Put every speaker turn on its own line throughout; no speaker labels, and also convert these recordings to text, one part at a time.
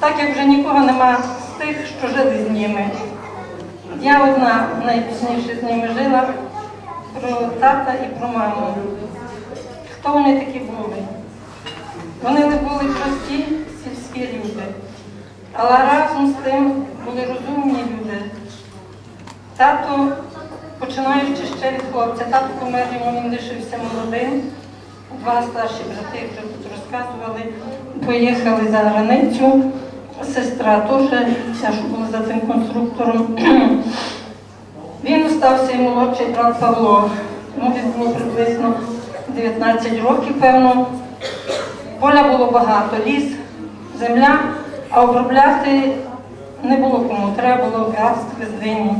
так як вже нікого нема з тих, що жили з ними. Я одна найпізніше з ними жила про тата і про маму. Хто вони такі були? Вони не були прості сільські люди, але разом з тим були розумні люди. Тато, починаючи ще від хлопця, тато помер йому, він лишився молодим. Два старші брати, вже тут розказували, поїхали за границю. Сестра теж, ця, що була за тим конструктором. Він остався і молодший брат Павло. Десь було приблизно 19 років, певно. Поля було багато, ліс, земля, а обробляти не було кому. Треба було газ, дині.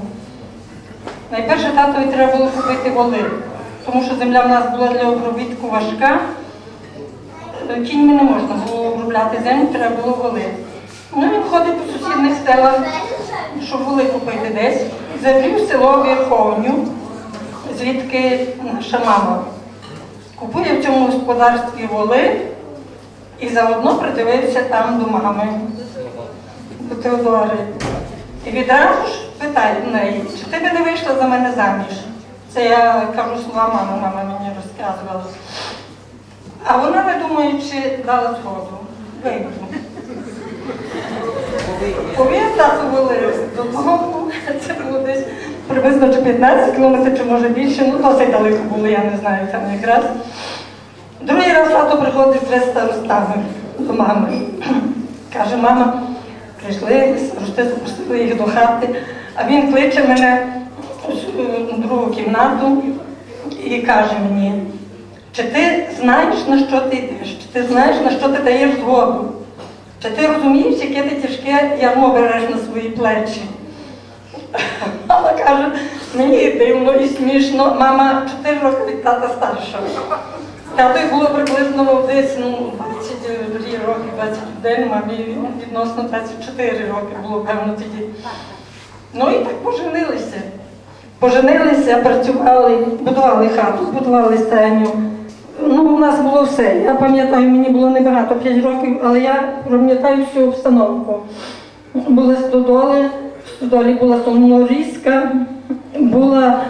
Найперше татові треба було купити воли, тому що земля в нас була для обробітку важка. Кіньми не можна було обробляти землю, треба було воли. Ну він ходить по сусідних селах, щоб воли купити десь. Забрів село Верховню, звідки наша мама. Купує в цьому господарстві воли і заодно придивився там до мами, до Теодори. І відразу ж питає в неї, чи ти би не вийшла за мене заміж? Це я кажу слова мами, мама мені розказувала. А вона, не думаючи, дала згоду. Вийду. Повів тату вели додому, це було десь приблизно чи 15 кілометрів, чи може більше, ну досить далеко було, я не знаю там якраз. Другий раз тато приходить вже старостами до мами. Каже, мама, прийшли, старости запросили їх до хати, а він кличе мене в другу кімнату і каже мені, чи ти знаєш, на що ти йдеш, чи ти знаєш, на що ти даєш згоду? Чи ти розумієш, яке ти тяжке ярмо береш на свої плечі? Мама каже, мені дивно і смішно. Мама 4 роки від тата старша. Тату було приблизно десь ну, 22 роки, 21, мамі відносно 24 роки було, певно, тоді. Ну і так поженилися. Поженилися, працювали, будували хату, будували стайню. Ну, у нас було все. Я пам'ятаю, мені було небагато 5 років, але я пам'ятаю всю обстановку. Були стодоли, в стодолі була солонорізка, була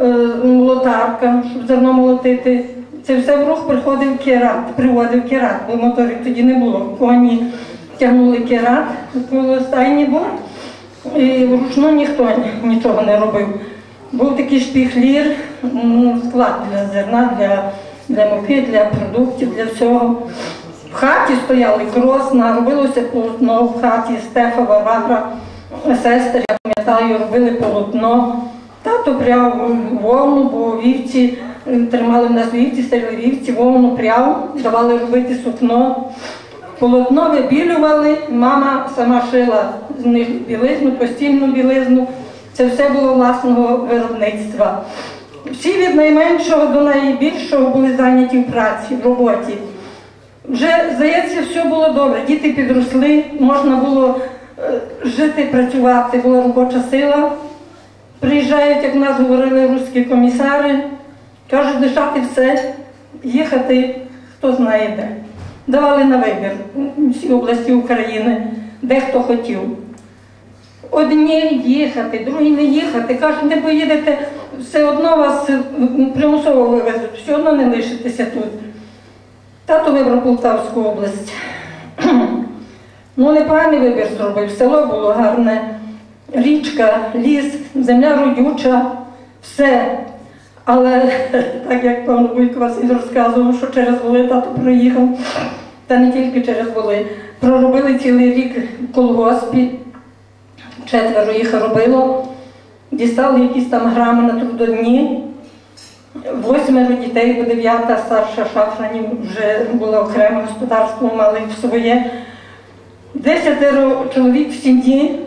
е, молотарка, щоб зерно молотити. Це все в рух приходив керат, приводив керат, бо моторів тоді не було. Коні тягнули керат, стайні був, і вручну ніхто нічого не робив. Був такий шпіхлір, склад для зерна, для, для муки, для продуктів, для всього. В хаті стояли кросна, робилося полотно в хаті, Стефа, Варвара, сестри, я пам'ятаю, робили полотно. Тато пряв вовну, бо вівці е, тримали в нас вівці, старі вівці, вовну пряв, давали робити сукно. Полотно вибілювали, мама сама шила з них білизну, постільну білизну. Це все було власного виробництва. Всі від найменшого до найбільшого були зайняті в праці, в роботі. Вже, здається, все було добре. Діти підросли, можна було е, жити, працювати, була робоча сила. Приїжджають, як нас говорили русські комісари, кажуть, лишати все, їхати, хто знає де. Давали на вибір всі області України, де хто хотів. Одні їхати, другі не їхати. Кажуть, не поїдете, все одно вас е, примусово вивезуть, все одно не лишитеся тут. Тато вибрав Полтавську область. Ну, непоганий вибір зробив. Село було гарне, річка, ліс, земля родюча, все. Але так як пан Вуйко Василь розказував, що через воли тато проїхав, та не тільки через воли. Проробили цілий рік в колгоспі, четверо їх робило, дістали якісь там грами на трудодні. Восьмеро дітей, бо дев'ята старша шафранів вже була окреме господарство, мали своє. Десятеро чоловік в сім'ї,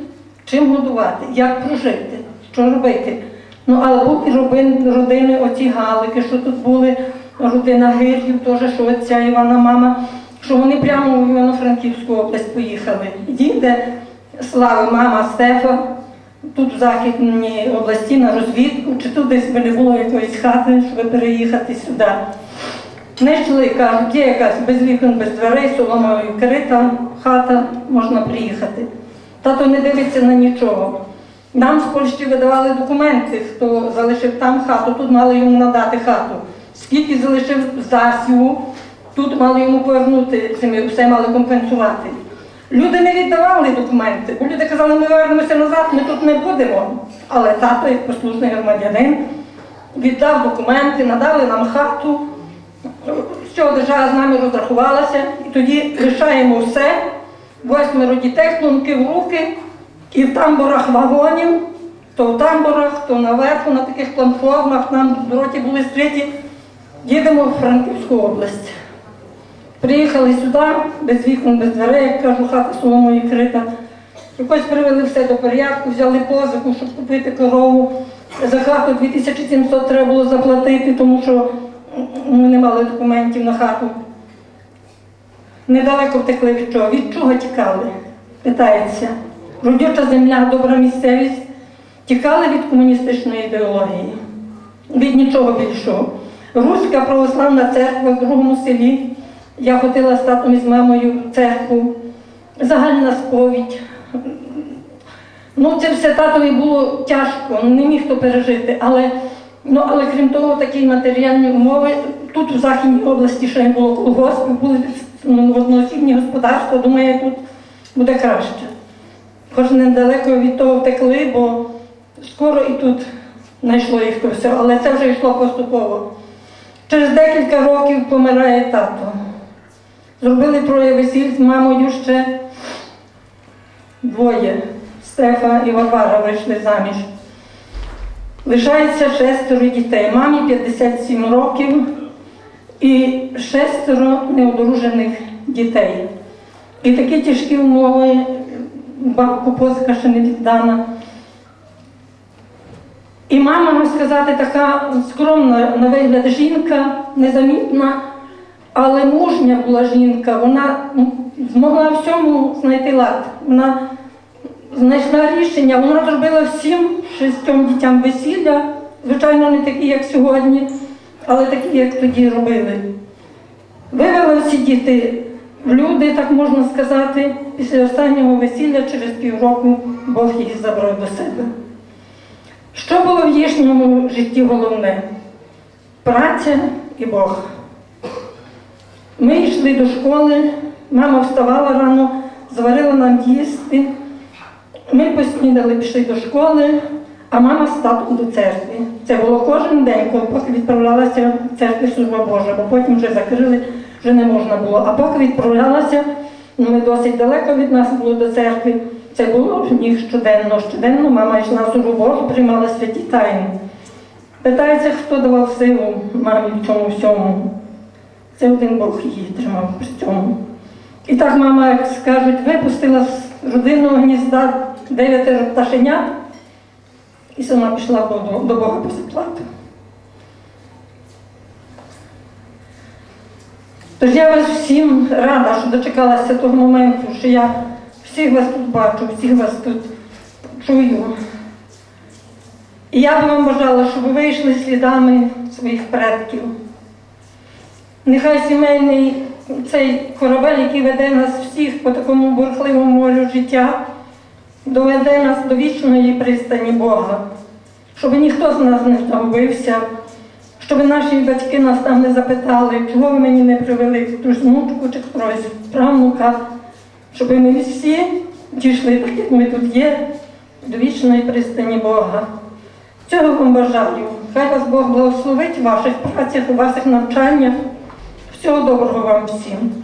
чим годувати, як прожити, що робити. Ну, але були робин- родини, оці галики, що тут були, родина Гирів, теж, що отця Івана мама, що вони прямо в Івано-Франківську область поїхали. Діде Слави, мама Стефа, тут в Західній області на розвідку, чи тут десь не було якоїсь хати, щоб переїхати сюди. Не йшли, кажуть, є якась без вікон, без дверей, соломою крита хата, можна приїхати. Тато не дивиться на нічого. Нам з Польщі видавали документи, хто залишив там хату, тут мали йому надати хату. Скільки залишив засіву, тут мали йому повернути, цими все мали компенсувати. Люди не віддавали документи, бо люди казали, ми повернемося назад, ми тут не будемо. Але тато, як послушний громадянин, віддав документи, надали нам хату. З цього держава з нами розрахувалася, і тоді лишаємо все, восьмеро дітей, клунки в руки, і в тамбурах вагонів, то в тамбурах, то наверху, на таких платформах, нам в дороті були скриті, їдемо в Франківську область. Приїхали сюди, без вікон, без дверей, як кажу, хата соломою крита. Якось привели все до порядку, взяли позику, щоб купити корову. За хату 2700 треба було заплатити, тому що ми не мали документів на хату. Недалеко втекли від чого? Від чого тікали? Питається. Родюча земля, добра місцевість. Тікали від комуністичної ідеології, від нічого більшого. Руська православна церква в другому селі. Я ходила з татом і з мамою в церкву, загальна сповідь. Ну, це все татові було тяжко, не міг то пережити. Але, ну, але крім того, такі матеріальні умови. Тут в Західній області ще не було колгоспів, були ну, одноосібні господарства, думаю, тут буде краще. Хоч недалеко від того втекли, бо скоро і тут знайшло їх то все, але це вже йшло поступово. Через декілька років помирає тато. Зробили троє весіль з мамою ще двоє. Стефа і Варвара вийшли заміж. Лишається шестеро дітей. Мамі 57 років і шестеро неодружених дітей. І такі тяжкі умови, бабку позика ще не віддана. І мама, можна сказати, така скромна на вигляд жінка, незамітна, але мужня була жінка. Вона змогла всьому знайти лад. Вона знайшла рішення, вона зробила всім шістьом дітям весілля, звичайно, не такі, як сьогодні, але такі, як тоді робили. Вивела всі діти в люди, так можна сказати, після останнього весілля через півроку Бог їх забрав до себе. Що було в їхньому житті головне? Праця і Бог. Ми йшли до школи, мама вставала рано, зварила нам їсти. Ми поснідали, пішли до школи, а мама з татом до церкви. Це було кожен день, коли поки відправлялася в церкві служба Божа, бо потім вже закрили, вже не можна було. А поки відправлялася, ну ми досить далеко від нас було до церкви. Це було них щоденно. Щоденно мама йшла в службу Божу, приймала святі тайни. Питається, хто давав силу мамі в цьому всьому. Це один Бог її тримав при цьому. І так мама, як скажуть, випустила з родинного гнізда дев'ятеро пташенят і сама пішла до, до Бога по заплату. Тож я вас всім рада, що дочекалася того моменту, що я всіх вас тут бачу, всіх вас тут чую. І я би вам бажала, щоб ви вийшли слідами своїх предків. Нехай сімейний цей корабель, який веде нас всіх по такому бурхливому морю життя, доведе нас до вічної пристані Бога, щоб ніхто з нас не загубився, щоб наші батьки нас там не запитали, чого ви мені не привели ту ж внучку чи хтось правнука, щоб ми всі дійшли, так як ми тут є, до вічної пристані Бога. Цього вам бажаю. Хай вас Бог благословить в ваших працях, у ваших навчаннях. Всього доброго вам всім.